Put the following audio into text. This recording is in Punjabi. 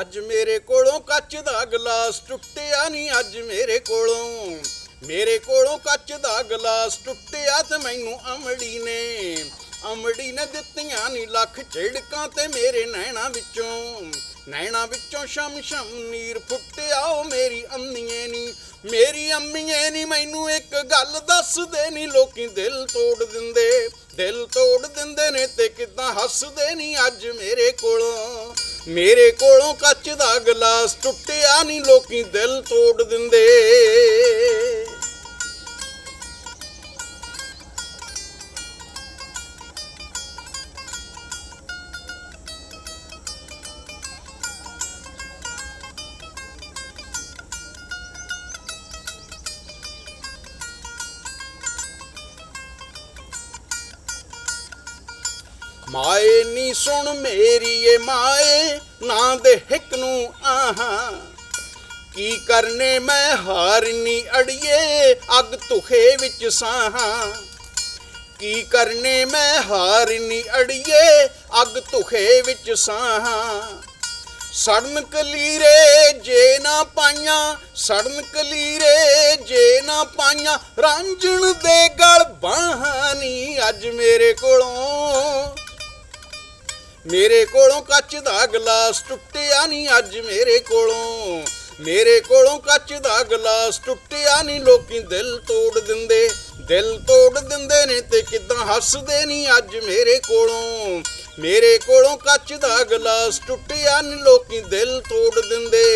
ਅੱਜ ਮੇਰੇ ਕੋਲੋਂ ਕੱਚ ਦਾ ਗਲਾਸ ਟੁੱਟਿਆ ਨਹੀਂ ਅੱਜ ਮੇਰੇ ਕੋਲੋਂ। ਮੇਰੇ ਕੋਲੋਂ ਕੱਚ ਦਾ ਗਲਾਸ ਟੁੱਟਿਆ ਤੇ ਮੈਨੂੰ ਅਮੜੀ ਨੇ ਅਮੜੀ ਨੇ ਦਿੱਤੀਆਂ ਨਹੀਂ ਲੱਖ ਝਿੜਕਾਂ ਤੇ ਮੇਰੇ ਨੈਣਾ ਵਿੱਚੋਂ। ਨੈਣਾ ਵਿੱਚੋਂ ਸ਼ਮ ਸ਼ਮ ਨੀਰ ਫੁੱਟਿਆ, ਉਹ ਮੇਰੀ ਅੰਮੀਏ ਨੀ, ਮੇਰੀ ਅੰਮੀਏ ਨੀ, ਮੈਨੂੰ ਇੱਕ ਗੱਲ ਦੱਸਦੇ ਨਹੀਂ ਲੋਕੀ ਦਿਲ ਤੋੜ ਦਿੰਦੇ, ਦਿਲ ਤੋੜ ਦਿੰਦੇ ਨੇ ਤੇ ਕਿਦਾਂ ਹੱਸਦੇ ਨਹੀਂ ਅੱਜ ਮੇਰੇ ਕੋਲੋਂ। ਮੇਰੇ ਕੋਲੋਂ ਕੱਚ ਦਾ ਗਲਾਸ ਟੁੱਟਿਆ ਨਹੀਂ ਲੋਕੀ ਦਿਲ ਤੋੜ ਦਿੰਦੇ। ਮਾਏ ਨੀ ਸੁਣ ਮੇਰੀ ਏ ਮਾਏ, ਨਾ ਦੇ ਹਿੱਕ ਨੂੰ ਆਹਾਂ। ਕੀ ਕਰਨੇ ਮੈਂ ਹਾਰਨੀ ਅੜੀਏ, ਅੱਗ ਤੁਖੇ ਵਿੱਚ ਸਾਹਾਂ। ਕੀ ਕਰਨੇ ਮੈਂ ਹਾਰਨੀ ਅੜੀਏ, ਅੱਗ ਤੁਖੇ ਵਿੱਚ ਸਾਹਾਂ। ਸੜਨ ਕਲੀਰੇ ਜੇ ਨਾ ਪਾਈਆਂ, ਸੜਨ ਕਲੀਰੇ ਜੇ ਨਾ ਪਾਈਆਂ, ਰਾਂਝਣ ਦੇ ਗਲ ਬਾਹਾਨੀ ਅੱਜ ਮੇਰੇ ਕੋਲੋਂ। ਮੇਰੇ ਕੋਲੋਂ ਕੱਚ ਦਾ ਗਲਾਸ ਟੁੱਟਿਆ ਨਹੀਂ ਅੱਜ ਮੇਰੇ ਕੋਲੋਂ। ਮੇਰੇ ਕੋਲੋਂ ਕੱਚ ਦਾ ਗਲਾਸ ਟੁੱਟਿਆ ਨਹੀਂ, ਲੋਕੀ ਦਿਲ ਤੋੜ ਦਿੰਦੇ। ਦਿਲ ਤੋੜ ਦਿੰਦੇ ਨੇ ਤੇ ਕਿਦਾਂ ਹੱਸਦੇ ਨਹੀਂ ਅੱਜ ਮੇਰੇ ਕੋਲੋਂ। ਮੇਰੇ ਕੋਲੋਂ ਕੱਚ ਦਾ ਗਲਾਸ ਟੁੱਟਿਆ ਨਹੀਂ, ਲੋਕੀ ਦਿਲ ਤੋੜ ਦਿੰਦੇ।